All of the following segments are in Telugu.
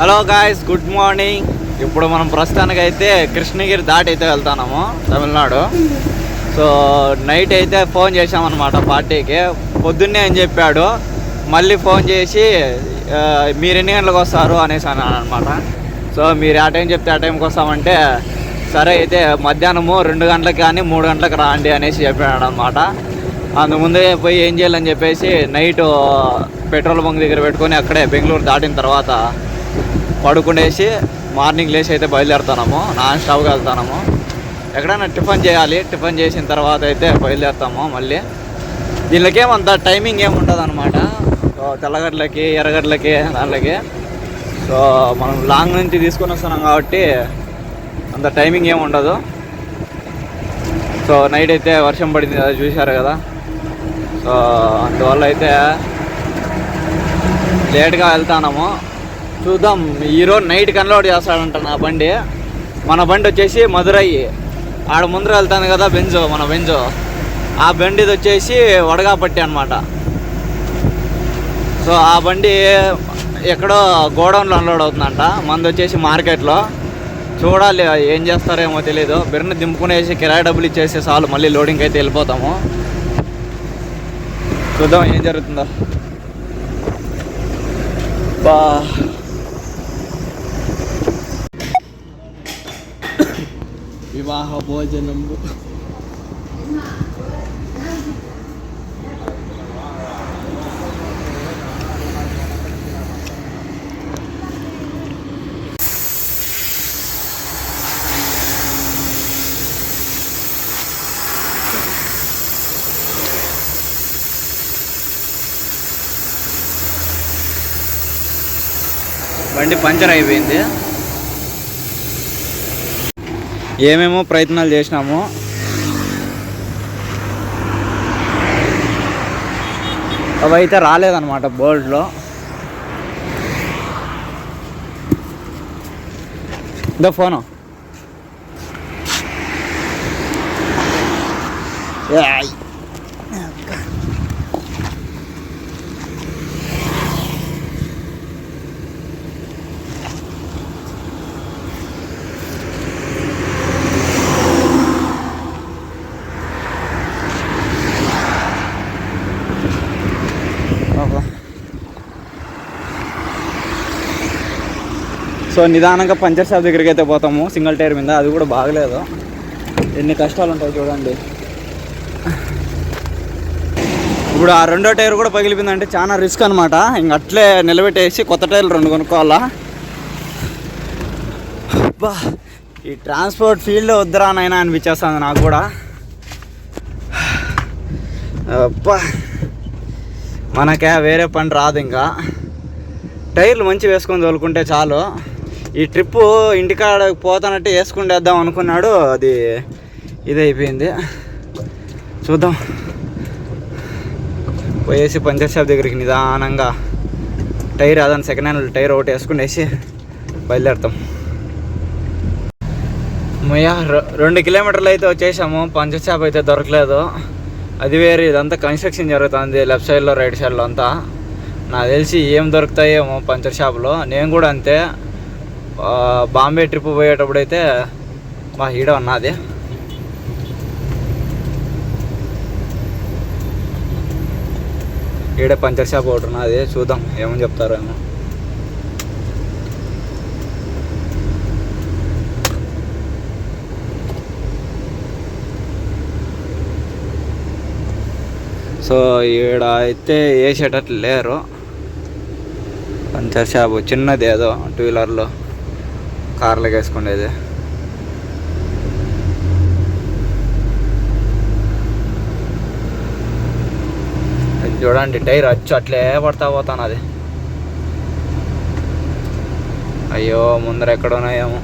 హలో గాయస్ గుడ్ మార్నింగ్ ఇప్పుడు మనం ప్రస్తుతానికి అయితే కృష్ణగిరి దాటి అయితే వెళ్తున్నాము తమిళనాడు. సో నైట్ అయితే ఫోన్ చేశామన్నమాట పార్టీకి. పొద్దున్నే అని చెప్పాడు. మళ్ళీ ఫోన్ చేసి మీరు ఎన్ని గంటలకు వస్తారు? అనేసి అన్నాను అనమాట సో మీరు ఆ టైం చెప్తే ఆ టైంకి వస్తామంటే సరే అయితే మధ్యాహ్నము రెండు గంటలకు కానీ మూడు గంటలకు రాండి అనేసి చెప్పాడు అనమాట అందుముందే పోయి ఏం చేయాలని చెప్పేసి నైట్ పెట్రోల్ బంక్ దగ్గర పెట్టుకొని అక్కడే బెంగళూరు దాటిన తర్వాత పడుకునేసి మార్నింగ్ లేచి అయితే బయలుదేరుతున్నాము నాన్ స్టాప్గా వెళ్తున్నాము ఎక్కడైనా టిఫిన్ చేయాలి. టిఫిన్ చేసిన తర్వాత అయితే బయలుదేరుతాము మళ్ళీ. దీనికేమంత టైమింగ్ ఏమి అనమాట సో తెల్లగడ్డలకి ఎర్రగడ్డలకి దాంట్లోకి సో మనం లాంగ్ నుంచి తీసుకొని వస్తున్నాం కాబట్టి అంత టైమింగ్ ఏమి ఉండదు సో నైట్ అయితే వర్షం పడింది కదా చూశారు కదా. సో అందువల్ల అయితే లేట్గా వెళ్తాము చూద్దాం. ఈరోజు నైట్ కన్లోడ్ చేస్తాడంట నా బండి. మన బండి వచ్చేసి మధురై. ఆడ ముందర వెళ్తాను కదా బెంజో మన బెంజో. ఆ బండిది వచ్చేసి వడగాపట్టి అనమాట సో ఆ బండి ఎక్కడో గోడౌన్లో అన్లోడ్ అవుతుందంట. మంది వచ్చేసి మార్కెట్లో. చూడాలి ఏం చేస్తారేమో తెలీదు. బిర్ని దింపుకునేసి కిరాయి డబ్బులు ఇచ్చేసి చాలు మళ్ళీ లోడింగ్ అయితే వెళ్ళిపోతాము. చూద్దాం ఏం జరుగుతుందో. బా. వివాహ భోజనము బండి పంచర్ అయిపోయింది. ఏమేమో ప్రయత్నాలు చేసినాము. అవి అయితే రాలేదన్నమాట బోల్డ్లో. ఇదో ఫోను. సో నిదానంగా పంచర్ షాప్ దగ్గరికి అయితే పోతాము. సింగిల్ టైర్ మీద. అది కూడా బాగలేదు. ఎన్ని కష్టాలు ఉంటాయి చూడండి. ఇప్పుడు ఆ రెండో టైర్ కూడా పగిలిపోయిందంటే చాలా రిస్క్ అనమాట ఇంక అట్లే నిలబెట్టేసి కొత్త టైర్లు రెండు కొనుక్కోవాలా? అబ్బా ఈ ట్రాన్స్పోర్ట్ ఫీల్డ్ వద్దురా నాయనా అనిపించేస్తుంది నాకు కూడా. అబ్బా మనకే వేరే పని రాదు ఇంకా. టైర్లు మంచి వేసుకొని తోలుకుంటే చాలు. ఈ ట్రిప్పు ఇంటికాడ పోతానంటే వేసుకుండేద్దాం అనుకున్నాడు. అది ఇది అయిపోయింది చూద్దాం. పోయేసి పంచర్ షాప్ దగ్గరికి నిదానంగా టైర్ అదని సెకండ్ హ్యాండ్ టైర్ ఒకటి వేసుకునేసి బయలుదేరుతాం. మయ్యా రెండు కిలోమీటర్లు అయితే వచ్చేసాము. పంచర్ షాప్ అయితే దొరకలేదు. అది వేరే ఇదంతా కన్స్ట్రక్షన్ జరుగుతుంది లెఫ్ట్ సైడ్లో రైట్ సైడ్లో అంతా. నాకు తెలిసి ఏం దొరుకుతాయేమో పంచర్ షాప్లో. నేను కూడా అంతే. బాంబే ట్రిప్ పోయేటప్పుడు అయితే మా హీడ అన్నది. ఈడ పంచర్ షాప్ ఒకటి ఉన్నది చూద్దాం ఏమని చెప్తారేమో సో ఈడ అయితే వేసేటట్లు లేరు. పంచర్ షాపు చిన్నది ఏదో టూ వీలర్లో కార్లకు వేసుకునేది. చూడండి టైర్ అచ్చు అట్లే పడతా పోతాను అది అయ్యో ముందర ఎక్కడున్నాయేమో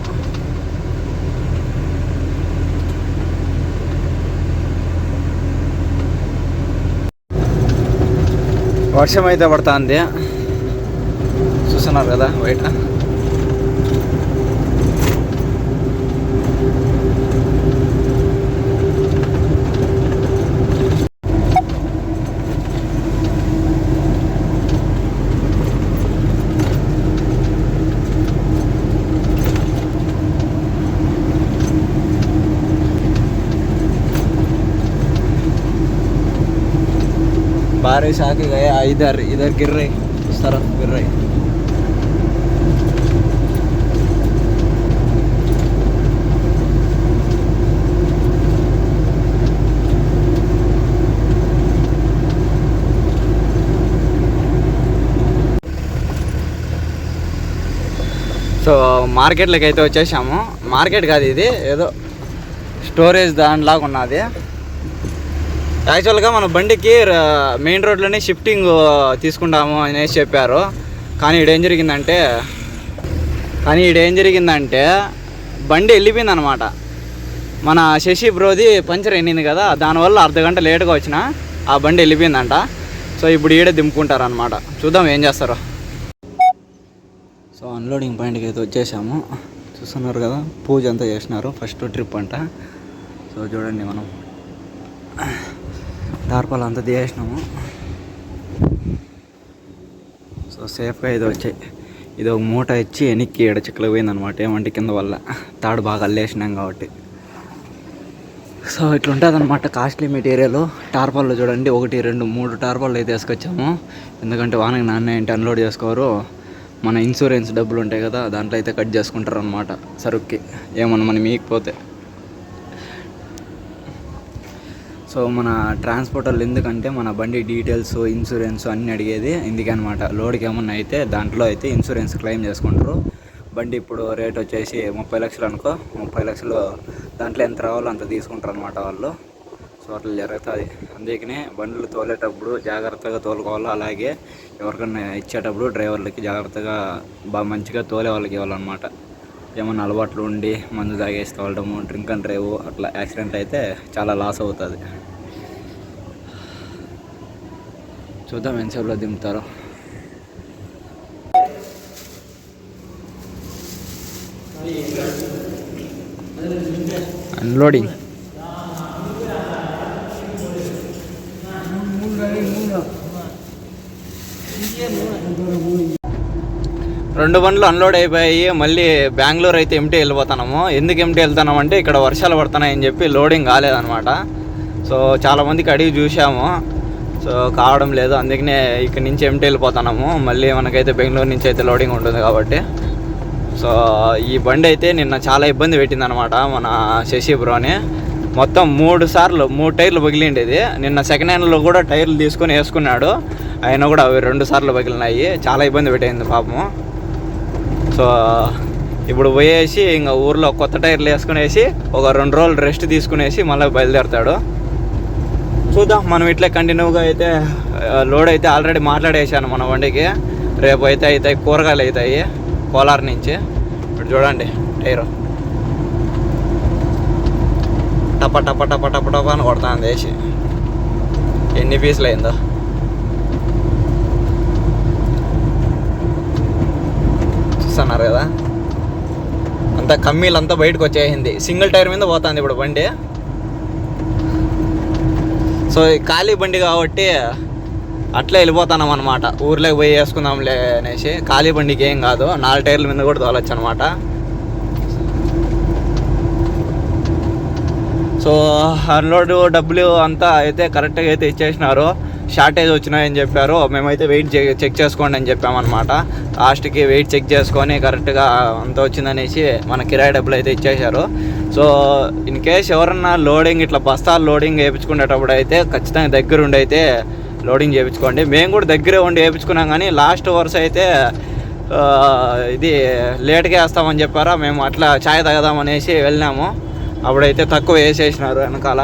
వర్షం అయితే పడుతుంది. చూస్తున్నారు కదా బయట. बारिश आके गया इधर इधर गिर रही इस तरफ गिर रही సో మార్కెట్లోకి అయితే వచ్చేసాము మార్కెట్ కాదు ఇది ఏదో స్టోరేజ్ దానిలాగా ఉన్నది యాక్చువల్గా మన బండికి మెయిన్ రోడ్లోనే షిఫ్టింగ్ తీసుకుంటాము అనేసి చెప్పారు. కానీ ఇడేం జరిగిందంటే కానీ ఇడేం జరిగిందంటే బండి వెళ్ళిపోయింది అనమాట మన శశి బ్రోది పంచర్ అయిపోయింది కదా దానివల్ల అర్ధ గంట లేట్గా వచ్చిన ఆ బండి వెళ్ళిపోయిందంట. సో ఇప్పుడు ఈడే దింపుకుంటారనమాట. చూద్దాం ఏం చేస్తారో. సో అన్లోడింగ్ పాయింట్కి అయితే వచ్చేసాము. చూస్తున్నారు కదా పూజ అంతా చేసినారు ఫస్ట్ ట్రిప్ అంట. సో చూడండి మనం. టార్పాలు అంతా తీసేసినాము. సో సేఫ్గా ఇది వచ్చాయి ఇది ఒక మూట ఇచ్చి వెనక్కి ఏడ చిక్కలు పోయిందనమాట ఏమంటే కింద వల్ల. తాడు బాగా అల్లేసినాం కాబట్టి. సో ఇట్లా అనమాట కాస్ట్లీ మెటీరియల్. టార్పాల్లో చూడండి ఒకటి రెండు మూడు టార్పాల్లో అయితే వేసుకొచ్చాము. ఎందుకంటే వానకి నాన్న ఏంటి అన్లోడ్ చేసుకోరు. మన ఇన్సూరెన్స్ డబ్బులు ఉంటాయి కదా దాంట్లో అయితే కట్ చేసుకుంటారు అనమాట సరుక్కి. ఏమన్నా మనం మీకపోతే సో మన ట్రాన్స్పోర్ట్ వాళ్ళు ఎందుకంటే మన బండి డీటెయిల్స్ ఇన్సూరెన్స్ అన్నీ అడిగేది ఎందుకనమాట లోడ్కి ఏమన్నా అయితే దాంట్లో అయితే ఇన్సూరెన్స్ క్లెయిమ్ చేసుకుంటారు. బండి ఇప్పుడు రేట్ వచ్చేసి ముప్పై లక్షలు అనుకో ముప్పై లక్షలు దాంట్లో ఎంత రావాలో అంత తీసుకుంటారు అనమాట వాళ్ళు. సో అట్లా జరుగుతుంది. అందుకనే బండ్లు తోలేటప్పుడు జాగ్రత్తగా తోలుకోవాలి. అలాగే ఎవరికైనా ఇచ్చేటప్పుడు డ్రైవర్లకి జాగ్రత్తగా బాగా మంచిగా తోలే వాళ్ళకి ఇవ్వాలన్నమాట. ఏమన్నా అలవాట్లు ఉండి మందు తాగేసి తోలడము డ్రింక్ అండ్ డ్రైవ్ అట్లా యాక్సిడెంట్ అయితే చాలా లాస్ అవుతుంది. చూద్దాం ఎంతసేపులో దింపుతారో. అన్లోడింగ్ రెండు బండ్లు అన్లోడ్ అయిపోయి మళ్ళీ బెంగళూరు అయితే ఎంటీ వెళ్ళిపోతున్నాము. ఎందుకు ఎంటీ వెళ్తున్నాం అంటే ఇక్కడ వర్షాలు పడుతున్నాయని చెప్పి లోడింగ్ కాలేదన్నమాట. సో చాలామందికి అడిగి చూసాము సో కావడం లేదు. అందుకనే ఇక్కడ నుంచి ఎంటీ వెళ్ళిపోతున్నాము. మళ్ళీ మనకైతే బెంగళూరు నుంచి అయితే లోడింగ్ ఉంటుంది కాబట్టి. సో ఈ బండి అయితే నిన్న చాలా ఇబ్బంది పెట్టిందనమాట మన శశి బ్రోని. మొత్తం మూడు సార్లు మూడు టైర్లు పగిలిండేది నిన్న సెకండ్ హ్యాండ్లో కూడా టైర్లు తీసుకొని వేసుకున్నాడు. అయినా కూడా అవి రెండు సార్లు పగిలినాయి. చాలా ఇబ్బంది పెట్టింది పాపము. సో ఇప్పుడు పోయేసి ఇంకా ఊర్లో కొత్త టైర్లు వేసుకునేసి ఒక రెండు రోజులు రెస్ట్ తీసుకునేసి మళ్ళీ బయలుదేరుతాడు. చూద్దాం మనం ఇట్లే కంటిన్యూగా అయితే లోడ్ అయితే ఆల్రెడీ మాట్లాడేసాను మన వండికి రేపు అయితే అవుతాయి కూరగాయలు అవుతాయి కోలార్ నుంచి. ఇప్పుడు చూడండి టైరు. టప టప టప టప టప అని కొడతాను వేసి. ఎన్ని పీసులు అయిందో. చూస్తున్నారు కదా. అంతా కమ్మీలు అంతా బయటకు వచ్చేసింది. సింగిల్ టైర్ మీద పోతుంది ఇప్పుడు బండి. సో ఖాళీ బండి కాబట్టి అట్లే వెళ్ళిపోతున్నాం అనమాట ఊర్లోకి పోయి వేసుకుందాంలే అనేసి ఖాళీ బండికి ఏం కాదు. నాలుగు టైర్ల మీద కూడా తోలొచ్చు అనమాట సో అన్లోడ్ డబ్బులు అంతా అయితే కరెక్ట్గా అయితే ఇచ్చేసినారు. షార్టేజ్ వచ్చినాయని చెప్పారు. మేమైతే వెయిట్ చెక్ చేసుకోండి అని చెప్పామన్నమాట. లాస్ట్కి వెయిట్ చెక్ చేసుకొని కరెక్ట్గా అంత వచ్చిందనేసి మన కిరాయి డబ్బులు అయితే ఇచ్చేశారు. సో ఇన్ కేస్ ఎవరన్నా లోడింగ్ ఇట్లా బస్తాలు లోడింగ్ వేయించుకునేటప్పుడు అయితే ఖచ్చితంగా దగ్గర ఉండి అయితే లోడింగ్ చేయించుకోండి. మేము కూడా దగ్గరే ఉండి వేయించుకున్నాం కానీ లాస్ట్ వరుస అయితే ఇది లేట్గా వేస్తామని చెప్పారా మేము అట్లా ఛాయ్ తాగదాం అనేసి వెళ్ళినాము. అప్పుడైతే తక్కువ వేసేసినారు వెనకాల.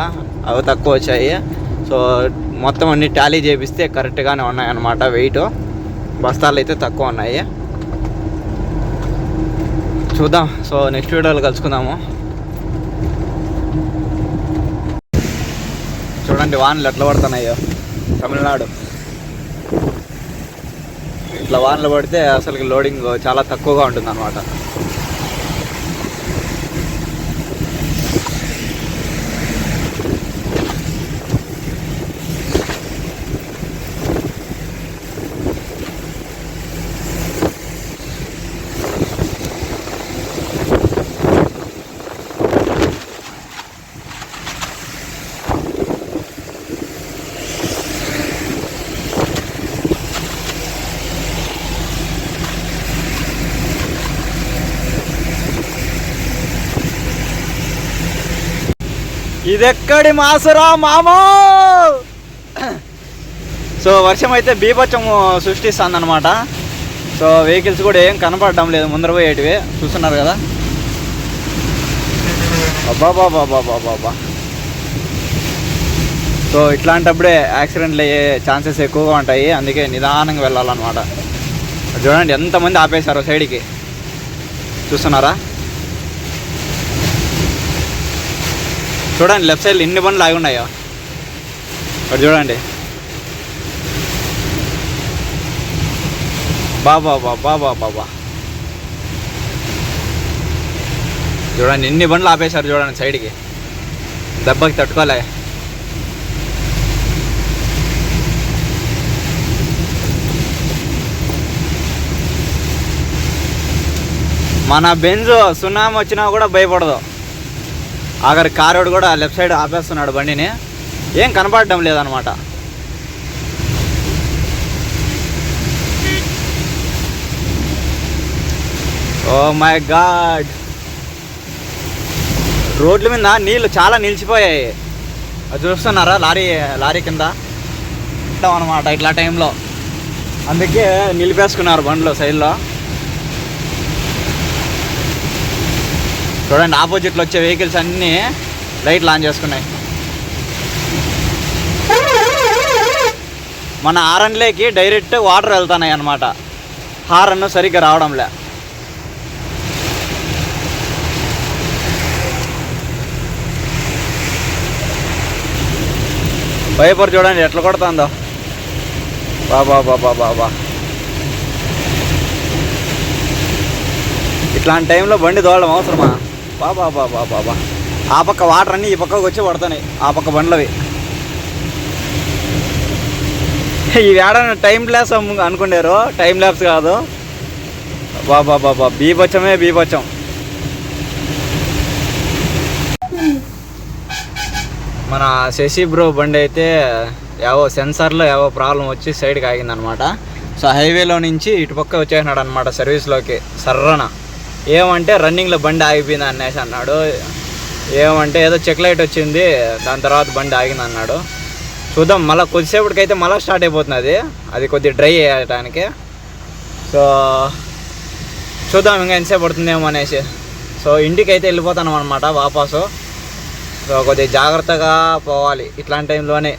అవి తక్కువ వచ్చాయి. సో మొత్తం అన్ని టాలీ చేపిస్తే కరెక్ట్గానే ఉన్నాయన్నమాట వెయిట్. బస్తాలు అయితే తక్కువ ఉన్నాయి. చూద్దాం. సో నెక్స్ట్ వీడియోలో కలుసుకుందాము. చూడండి వానలు ఎట్లా పడుతున్నాయో. తమిళనాడు. ఇట్లా వానలు పడితే అసలు లోడింగ్ చాలా తక్కువగా ఉంటుంది ఇదెక్కడి మాసురా మామో? సో వర్షం అయితే బీభత్సం సృష్టిస్తుంది అనమాట సో వెహికల్స్ కూడా ఏం కనపడడం లేదు ముందర పోయేటివి చూస్తున్నారు కదా. అబ్బా బాబా బాబా బాబా సో ఇట్లాంటప్పుడే యాక్సిడెంట్లు అయ్యే ఛాన్సెస్ ఎక్కువగా ఉంటాయి అందుకే నిదానంగా వెళ్ళాలన్నమాట. చూడండి ఎంతమంది ఆపేశారు సైడ్కి. చూస్తున్నారా? చూడండి లెఫ్ట్ సైడ్ ఎన్ని బండ్లు ఆగి ఉన్నాయో. అటు చూడండి. బాబా బాబా బాబా బాబా చూడండి ఎన్ని బండ్లు ఆపేశారు చూడండి సైడ్కి. దెబ్బకి తట్టుకోలే. మన బెంజ్ సునామీ వచ్చినా కూడా భయపడదు. అక్కడ కారోడు కూడా లెఫ్ట్ సైడ్ ఆపేస్తున్నాడు బండిని. ఏం కనపడడం లేదనమాట. Oh my god. రోడ్ల మీద నీళ్ళు చాలా నిలిచిపోయాయి. అది చూస్తున్నారా? లారీ లారీ కింద అనమాట ఇట్లా టైంలో. అందుకే నిలిపేసుకున్నారు బండ్లు సైడ్లో. చూడండి ఆపోజిట్లో వచ్చే వెహికల్స్ అన్నీ లైట్లు ఆన్ చేసుకున్నాయి. మన ఆరన్లేకి డైరెక్ట్ వాటర్ వెళ్తున్నాయి అన్నమాట. హారన్ సరిగ్గా రావడంలే వైపర్ చూడండి ఎట్లా కొడుతుందో. బాబా బాబా బాబా ఇట్లాంటి టైంలో బండి దోడడం అవసరమా? బాబా బాబా బాబా ఆ పక్క వాటర్ అన్నీ ఈ పక్కకు వచ్చి పడుతున్నాయి ఆ పక్క బండ్లవి. ఈ ఏడన్నా టైం ల్యాబ్స్ అనుకునేరు టైం ల్యాబ్స్ కాదు. బాబా బాబా బీభత్సమే బీభత్సం. మన శశి బ్రో బండి అయితే ఏవో సెన్సార్లో ఏవో ప్రాబ్లం వచ్చి సైడ్కి ఆగిందనమాట సో హైవేలో నుంచి ఇటు పక్క వచ్చేసినాడు అనమాట సర్వీస్లోకి సర్రన. ఏమంటే రన్నింగ్లో బండి ఆగిపోయింది అనేసి అన్నాడు. ఏమంటే ఏదో చెక్ లైట్ వచ్చింది దాని తర్వాత బండి ఆగింది అన్నాడు. చూద్దాం మళ్ళీ కొద్దిసేపటికైతే మళ్ళీ స్టార్ట్ అయిపోతుంది అది. అది కొద్దిగా డ్రై చేయడానికి సో చూద్దాం ఇంకా ఎంతసేపు పడుతుందేమో అనేసి. సో ఇంటికి అయితే వెళ్ళిపోతాను అనమాట వాపసు. సో కొద్దిగా జాగ్రత్తగా పోవాలి. ఇట్లాంటి టైంలోనే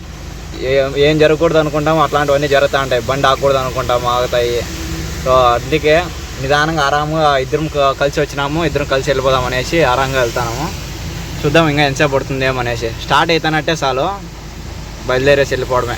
ఏం ఏం జరగకూడదు అనుకుంటామో అట్లాంటివన్నీ జరుగుతూ ఉంటాయి. బండి ఆగకూడదు అనుకుంటాము ఆగుతాయి. సో అందుకే నిదానంగా ఆరాముగా ఇద్దరం కలిసి వచ్చినాము ఇద్దరం కలిసి వెళ్ళిపోదాం అనేసి ఆరాంగా వెళ్తాము చూద్దాం ఇంకా ఎంతసేపు పడుతుందేమో అనేసి. స్టార్ట్ అవుతానంటే చాలు. బయలుదేరేసి వెళ్ళిపోవడమే.